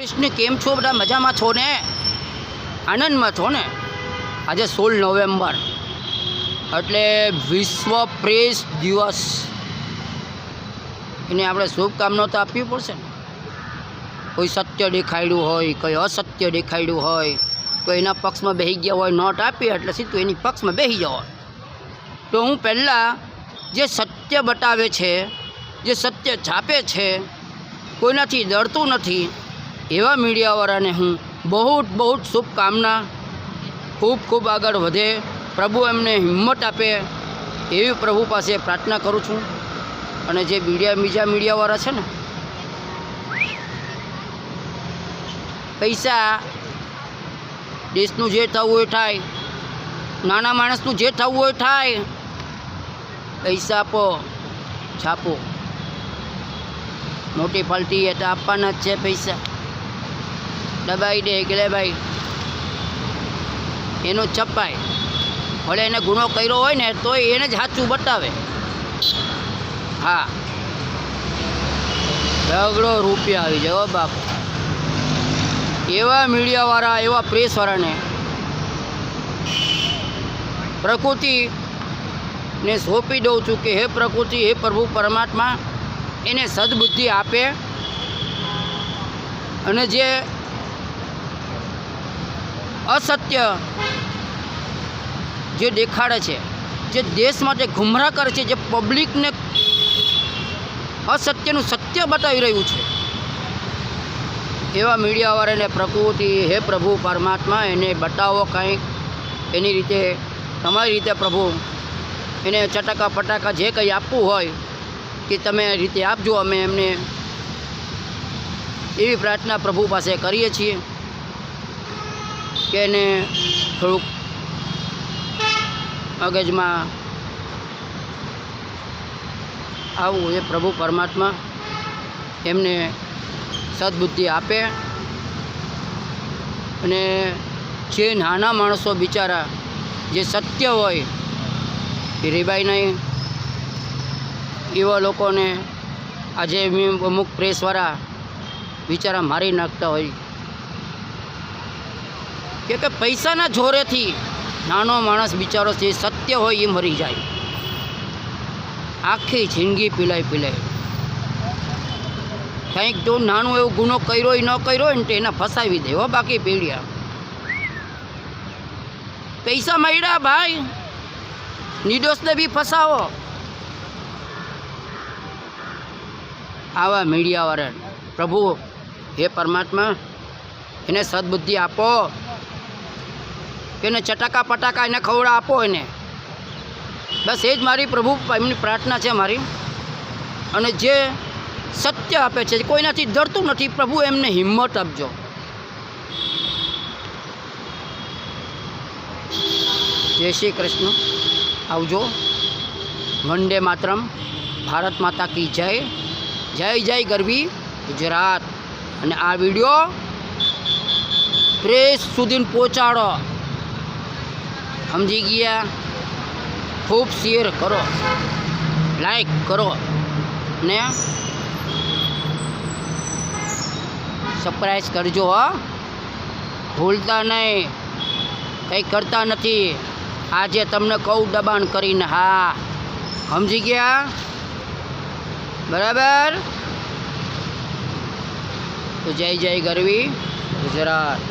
કૃષ્ણ કેમ છો? બધા મજામાં છો ને? આનંદમાં છો ને? આજે સોળ નવેમ્બર. એટલે વિશ્વ પ્રેસ દિવસ. એને આપણે શુભકામના તો આપવી પડશે ને. કોઈ સત્ય દેખાડ્યું હોય, કોઈ અસત્ય દેખાડ્યું હોય, કોઈ એના પક્ષમાં બેસી ગયા હોય, નોટ આપી એટલે સીધું એની પક્ષમાં બેસી જવા તો હું પહેલાં જે સત્ય બતાવે છે, જે સત્ય છાપે છે, કોઈનાથી ડરતું નથી એવા મીડિયાવાળાને હું બહુ બહુ જ શુભકામના, ખૂબ ખૂબ આગળ વધે, પ્રભુ એમને હિંમત આપે એવી પ્રભુ પાસે પ્રાર્થના કરું છું. અને જે મીડિયા, બીજા મીડિયાવાળા છે ને, પૈસા દેશનું જે થવું હોય થાય, નાના માણસનું જે થવું હોય થાય, પૈસા આપો, છાપો. મોટી પાલટી એ તો આપવાના જ છે પૈસા. દબાઈ દે કે ભાઈ? એનો ચપાય ભલે એને ગુનો કર્યો હોય ને, તોય એને જ સાચું બતાવે. હા. ઝઘડો રૂપિયા આવી જાય બાપ. એવા મીડિયાવાળા, એવા પ્રેસવાળાને પ્રકૃતિને સોંપી દઉં છું કે હે પ્રકૃતિ, હે પ્રભુ પરમાત્મા, એને સદબુદ્ધિ આપે અને જે અસત્ય જે દેખાડે છે, જે દેશ માટે ગુમરાહ કરે છે, જે પબ્લિકને અસત્યનું સત્ય બતાવી રહ્યું છે. એવા મીડિયાવાળાને પ્રકૃતિ, હે પ્રભુ પરમાત્મા, એને બતાવો કંઈક. એની રીતે, તમારી રીતે પ્રભુ, એને ચટાકા પટાકા જે કંઈ આપવું હોય કે તમે રીતે આપજો, અમે એમને એવી પ્રાર્થના પ્રભુ પાસે કરીએ છીએ. કે એને થોડુંક મગજમાં આવું એ પ્રભુ પરમાત્મા એમને સદબુદ્ધિ આપે અને જે નાના માણસો બિચારા જે સત્ય હોય એ રીબાઈ નહીં. એવા લોકોને આજે અમુક પ્રેસવાળા બિચારા મારી નાખતા હોય. કે કે પૈસાના જોરેથી નાનો માણસ બિચારો જે સત્ય હોય એ મરી જાય. આખી જિંદગી પીલાય પીલાય. કંઈક જો નાનું એવું ગુનો કર્યો ન કર્યો ને તો એને ફસાવી દે હો બાકી પીડ્યા. પૈસા મળ્યા ભાઈ. નિર્દોષને બી ફસાવો. આવા મીડિયાવાળા પ્રભુ, હે પરમાત્મા, એને સદબુદ્ધિ આપો. એને ચટાકા પટાકા એને ખવડા આપો એને. બસ એ જ મારી પ્રભુ, એમની પ્રાર્થના છે મારી. અને જે સત્ય આપે છે, કોઈનાથી ડરતું નથી, પ્રભુ એમને હિંમત આપજો. જય શ્રી કૃષ્ણ. આવજો. વંદે માતરમ. ભારત માતા કી જય. જય જય ગરબી ગુજરાત. અને આ વીડિયો પ્રેસ સુધી પહોંચાડો. સમજી ગયા? ખૂબ શેર કરો. લાઈક કરો. ને સરપ્રાઈઝ કરજો, હો. ભૂલતા નહીં. કંઈ કરતા નથી. આજે તમને કહું દબાણ કરીને, હા. સમજી ગયા? બરાબર? તો જય જય ગરવી, ગુજરાત.